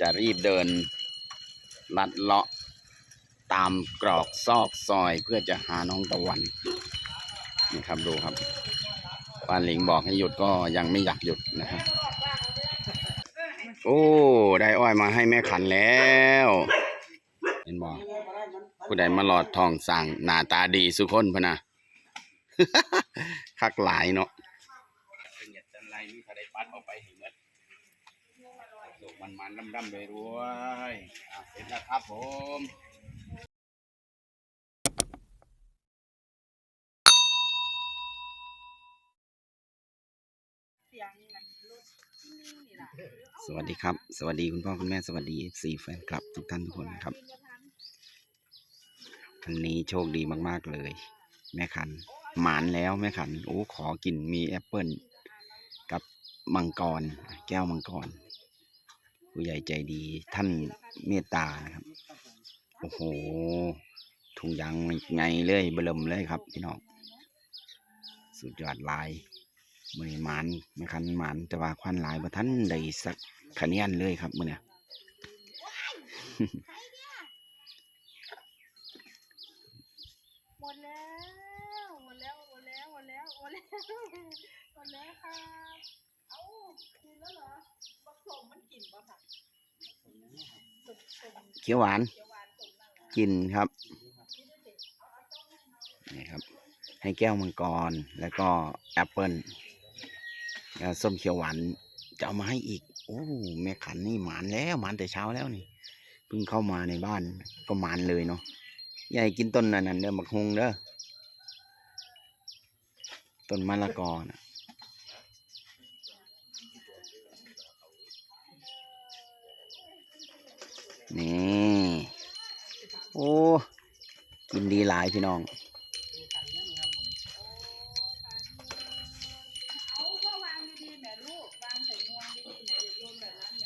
จะรีบเดินลัดเลาะตามกรอกซอกซอยเพื่อจะหาน้องตะวันนี่ครับดูครับปานหลิงบอกให้หยุดก็ยังไม่อยากหยุดนะครับโอ้ ได้อ้อยมาให้แม่ขันแล้ว เห็นบอกผู้ใดมาหลอดทองสั่งหน้าตาดีสุคนพนะคักหลายเนาะเป็นอยากจันไร มีใครได้ปัดออกไปเห็นไหมลูกมันมันดำดำเลยรวยๆอะเสร็จแล้วครับผมเสียงนั่นรถที่นี่นี่ล่ะสวัสดีครับ สวัสดีคุณพ่อคุณแม่สวัสดีสี่แฟนคลับ ทุกท่านทุกคนครับวันนี้โชคดีมากๆเลย แม่ขัน หมานแล้วแม่ขันโอ้ขอกินมีแอปเปิลกับมังกร แก้วมังกร ผู้ใหญ่ใจดีท่านเมตตานะครับ โอ้โหถุงยางไงเลยเบลมเลยครับพี่น้องสุดยอดลายมือหมานแม่คันหมานแต่ว่าควันลายบ่ทันได้สักคะแนนเลยครับมือเนี้ยหมดแล้วหมดแล้วหมดแล้วหมดแล้วหมดแล้วหมดแล้วครับ เอ้ากินแล้วเหรอ เขียวหวาน กินครับนี่ครับ ให้แก้วมังกรแล้วก็แอปเปิลแล้วส้มเขียวหวานจะเอามาให้อีก โอ้แม่ขันนี่หมานแล้วหมานแต่เช้าแล้วนี่เพิ่งเข้ามาในบ้านก็หมานเลยเนาะยายกินต้นนั้นนเด้อบักฮงเด้อต้นมะละกอนะ นี่โอ้กินดีหลายพี่น้องเอาก็วางดีๆแหม่ลูกวางใส่งวงดีๆไหนเดี๋ยวโยนแบบนั้นแห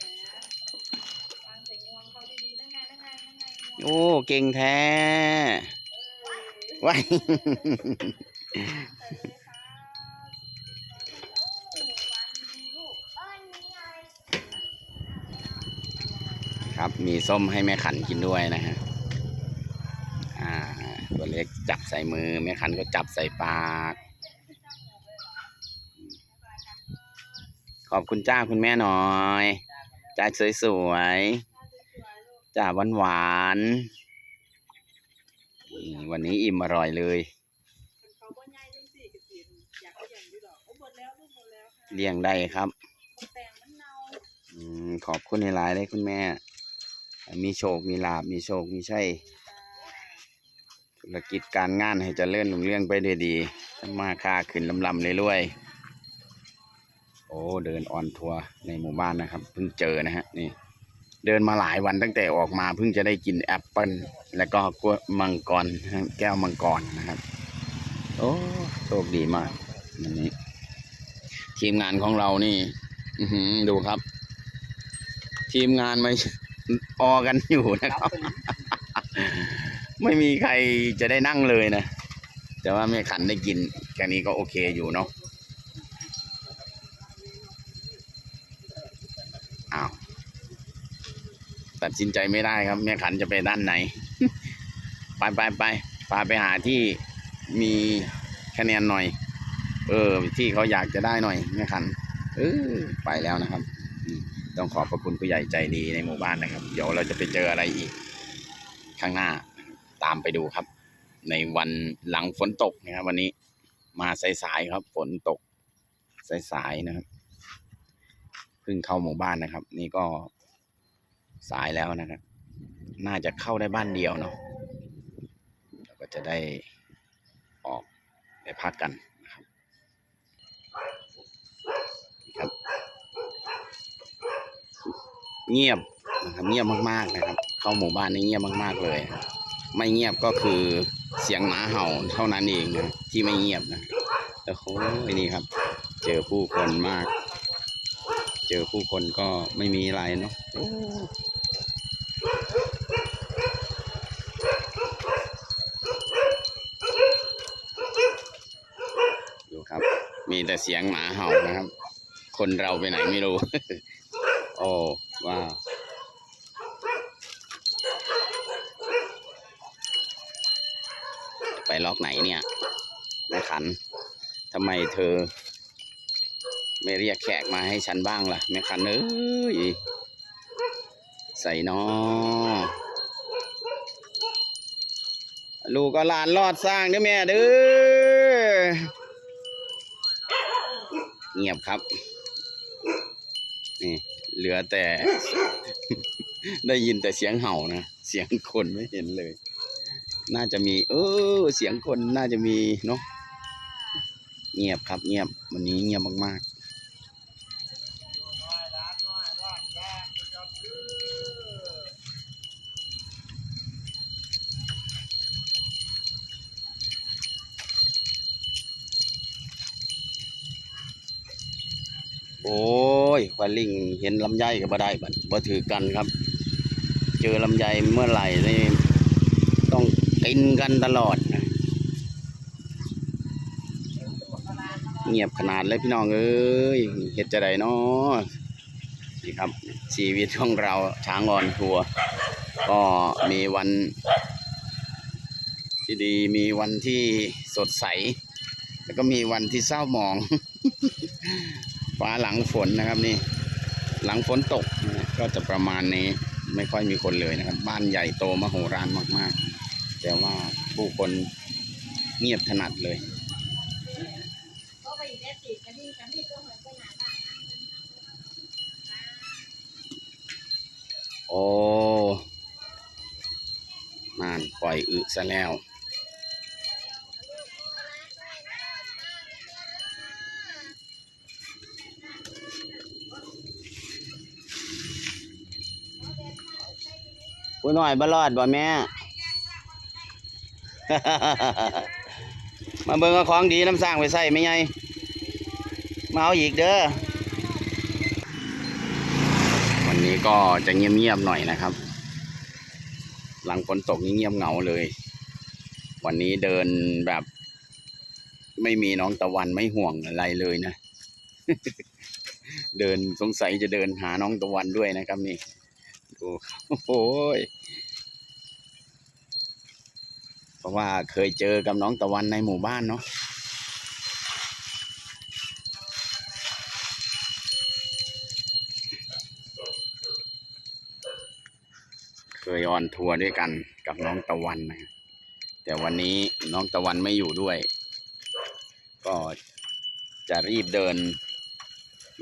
มีส้มให้แม่ขันกินด้วยนะฮะอ่าตัวเล็กจับใส่มือ แม่ขันก็จับใส่ปาก ขอบคุณจ้าคุณแม่หน่อยจ้าสวยๆจ้าหวานๆอืมวันนี้อิ่มอร่อยเลย เลี้ยงได้ครับ ขอบคุณในหลายๆเลยคุณแม่ มีโชค มีลาบ มีโชค มีชัยธุรกิจการงานให้เจริญรุ่งเรื่องไปด้วยดีทำมาค้าขึ้นลำๆเลยรวยๆ โอ้ เดินออนทัวร์ในหมู่บ้านนะครับ เพิ่งเจอนะฮะ นี่ เดินมาหลายวันตั้งแต่ออกมาเพิ่งจะได้กินแอปเปิลแล้วก็กล้วยมังกร แก้วมังกรนะครับ โอ้ โชคดีมากวันนี้ ทีมงานของเรานี่ อืดูครับ ทีมงานไม่ ออกันอยู่นะครับ ไม่มีใครจะได้นั่งเลยนะ แต่ว่าแม่ขันได้กินแค่นี้ก็โอเคอยู่เนาะอ้าวตัดสินใจไม่ได้ครับ แม่ขันจะไปด้านไหน ไปไปไปพาไปหาที่มีคะแนนหน่อย เออ ที่เขาอยากจะได้หน่อยแม่ขัน เออไปแล้วนะครับ ต้องขอบพระคุณผู้ใหญ่ใจดีในหมู่บ้านนะครับ เดี๋ยวเราจะไปเจออะไรอีก ข้างหน้าตามไปดูครับ ในวันหลังฝนตกนะครับ วันนี้มาสายๆครับ ฝนตกสายๆนะครับเพิ่งเข้าหมู่บ้านนะครับ นี่ก็สายแล้วนะครับ น่าจะเข้าได้บ้านเดียวเนาะแล้วก็จะได้ออกไปพักกันนะครับครับ เงียบนะครับเงียบมากๆนะครับ เข้าหมู่บ้านนี่เงียบมากๆเลย ไม่เงียบก็คือเสียงหมาเห่าเท่านั้นเองนะที่ไม่เงียบนะโอ้โหนี่ครับ เจอผู้คนมาก เจอผู้คนก็ไม่มีอะไรเนาะอ้ดูครับ มีแต่เสียงหมาเห่านะครับ คนเราไปไหนไม่รู้ โอ้ ว้าวไปล็อกไหนเนี่ยแม่ขันทำไมเธอ ไม่เรียกแขกมาให้ฉันบ้างล่ะแม่ขันเอ้ยใส่นอลูกก็ลานรอดสร้างด้วยแม่เด้อเงียบครับนี่ เหลือแต่ ได้ยินแต่เสียงเห่านะเสียงคนไม่เห็นเลย น่าจะมี เออ เสียงคนน่าจะมีเนาะเงียบครับ เงียบวันนี้เงียบมากๆ โอ้ ยควายลิงเห็นลำไยก็บ่ได้บัดบ่ถือกันครับ เจอลำไยเมื่อไหร่นี่ต้องกินกันตลอดเงียบขนาดเลยพี่น้องเอ้ยเฮ็ดจะไดเนาะนี่ครับชีวิตของเราช้างอ่อนทัวก็มีวัน ที่ดีมีวันที่สดใส แล้วก็มีวันที่เศร้าหมอง ฟ้าหลังฝนนะครับนี่ หลังฝนตกนะก็จะประมาณนี้ไม่ค่อยมีคนเลยนะครับ บ้านใหญ่โตมโหฬารมากๆ แต่ว่าผู้คนเงียบถนัดเลยก็ไปอีกแค่ติดกันนี่กันนี่ก็เหมือนกันหนาบ้านนะโอ้มานปล่อยอึซะแล้ว ผู้หน่อยบรอดบ่แม่ มาเบิ่งเอาของดีน้ำสร้างไปใส่ไม่ไงมาเอาอีกเด้อ วันนี้ก็จะเงียบๆหน่อยนะครับ หลังฝนตกนี่เงียบเหงาเลย วันนี้เดินแบบ ไม่มีน้องตะวันไม่ห่วงอะไรเลยนะ เดินสงสัยจะเดินหาน้องตะวันด้วยนะครับนี่ ดูโอ้โหยเพราะว่าเคยเจอกับน้องตะวันในหมู่บ้านเนาะเคยออนทัวร์ด้วยกันกับน้องตะวันนะแต่วันนี้น้องตะวันไม่อยู่ด้วย ก็จะรีบเดิน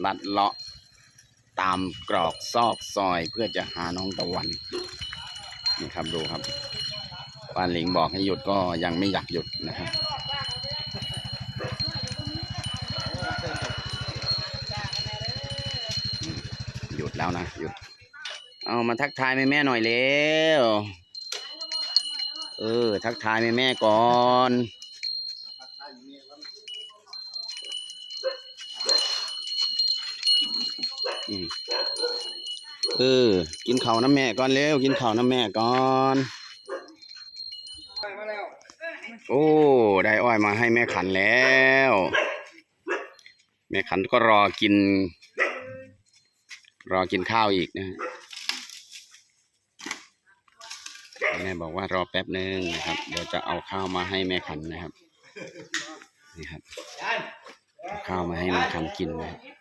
ลัดเลาะ ตามกรอกซอกซอยเพื่อจะหาน้องตะวันนี่ครับดูครับปานหลิงบอกให้หยุดก็ยังไม่อยากหยุดนะครับหยุดแล้วนะหยุด เอามาทักทายแม่แม่หน่อยเร็วเออ ทักทายแม่แม่ก่อน เออ กินข้าวน้ำแม่ก่อนเร็ว กินข้าวน้ำแม่ก่อน โอ้ ได้อ้อยมาให้แม่ขันแล้ว แม่ขันก็รอกิน รอกินข้าวอีกนะแม่บอกว่ารอแป๊บหนึ่งนะครับ เดี๋ยวจะเอาข้าวมาให้แม่ขันนะครับ นี่ครับ ข้าวมาให้แม่ขันกินนะครับ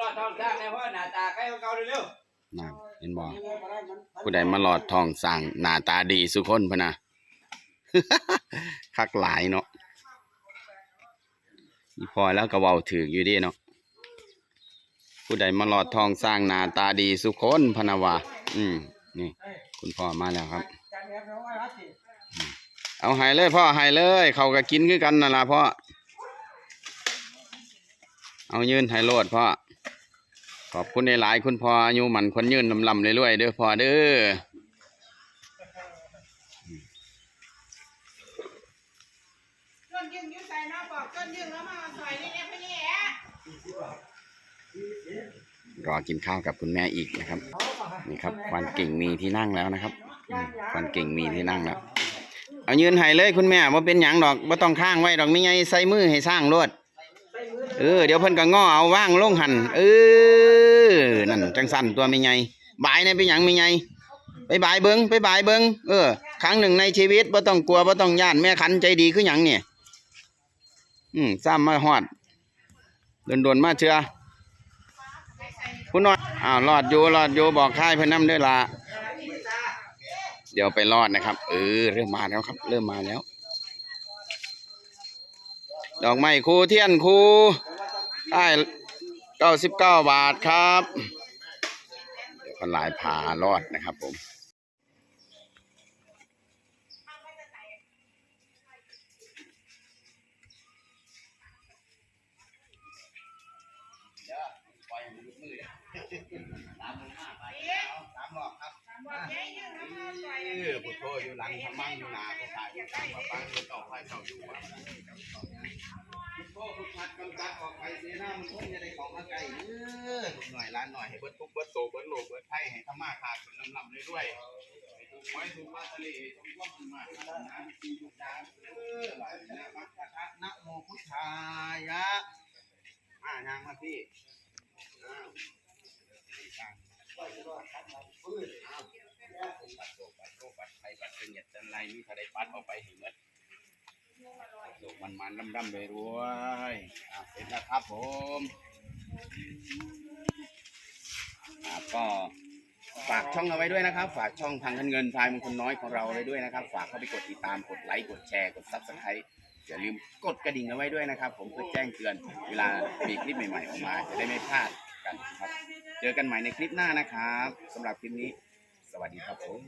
รอดทองสร้างแล้วเพราะหน้าตาใครของเก่าเร็วนะเห็นบอกผู้ใดมาหลอดทองสั่งหน้าตาดีสุคนพะนะ คักหลายเนาะอีพอแล้วก็เว้าถืออยู่เดีเนาะผู้ใดมาหลอดทองสร้างหน้าตาดีสุคนพะนะวะอืมนี่ คุณพ่อมาแล้วครับๆจานเดียวเราไว้วัดสิเอาใหายเลยพ่อใหายเลย เขาก็กินคือกันนั่นล่ะพ่อ เอายืนให้โลดพ่อ ขอบคุณในหลายคุณพ่ออายุหมันคนยืนลำลำเรื่อยๆเด้อพ่อเด้อรอกินข้าวกับคุณแม่อีกนะครับ นี่ครับควันกิ่งมีที่นั่งแล้วนะครับควันกิ่งมีที่นั่งแล้วเอายืนให้เลยคุณแม่ว่าเป็นหยังดอกว่าต้องข้างไว้ดอกมีไงใส่มือให้สร้างรวดเออเดี๋ยวเพิ่นก็ง้อเอาว่างลงหันเออ นั่นจังสั่นตัวไมีไงบายเนี่ยเป็นหยังไมีไงไปบายเบิงไปบายเบิงเออ ครั้งหนึ่งในชีวิตบ่ต้องกลัวบ่ต้องย่านแม่ขันใจดีคือหยังเนี่ย อืมซ้ำมาฮอดโดนๆมาเชื่อคุณน้อยอ้าวรอดอยู่รอดอยู่บอกค่ายเพิ่นนำด้วยละเดี๋ยวไปรอดนะครับ เออ เริ่มมาแล้วครับ เริ่มมาแล้ว ดอกไม้ครูเทียนครูได้ เก้าสิบเก้าบาทครับเดี๋ยวคนหลายผารอดนะครับผมเออพุทโธอยู่หลังธรรมังอยู่หนาพระถ่ายอยู่ตามพระปังต่อไปเจ้าอยู่ว่า พุทโธพุทธัดกำจัดออกไปเสียหน้ามันคงจะได้ของมาไกลเออลูกหน่อยล้านหน่อยให้เบิดทุกเบิดโศกเบิดโลเบิดไพ่ให้ธรรมะขาดคนลำลำเลยด้วยให้ถูกไว้ถูกมาทะเลถูกว่ามันมาขนาดนั้นทีทุกอย่างเออหลายนะมัคคะนะโมพุทธายะอ่านางมาพี่อ้าวปืนอ้าวปัดโศกปัดโรคปัดภัยปัดเป็นเหยียดจันไรมีทะเลปัดออกไปเห็นหมด โศกมันมันดำดำเลยรวยเสร็จแล้วครับผมก็ฝากช่องเอาไว้ด้วยนะครับ ฝากช่องทางเงินเงินพายมงคลน้อยของเราไว้ด้วยนะครับ ฝากเข้าไปกดติดตามกดไลค์กดแชร์กดซับสไครต์อย่าลืมกดกระดิ่งเอาไว้ด้วยนะครับ ผมเพื่อแจ้งเตือนเวลามีคลิปใหม่ๆออกมา จะได้ไม่พลาดกันครับ เจอกันใหม่ในคลิปหน้านะครับสำหรับคลิปนี้ สวัสดีครับผม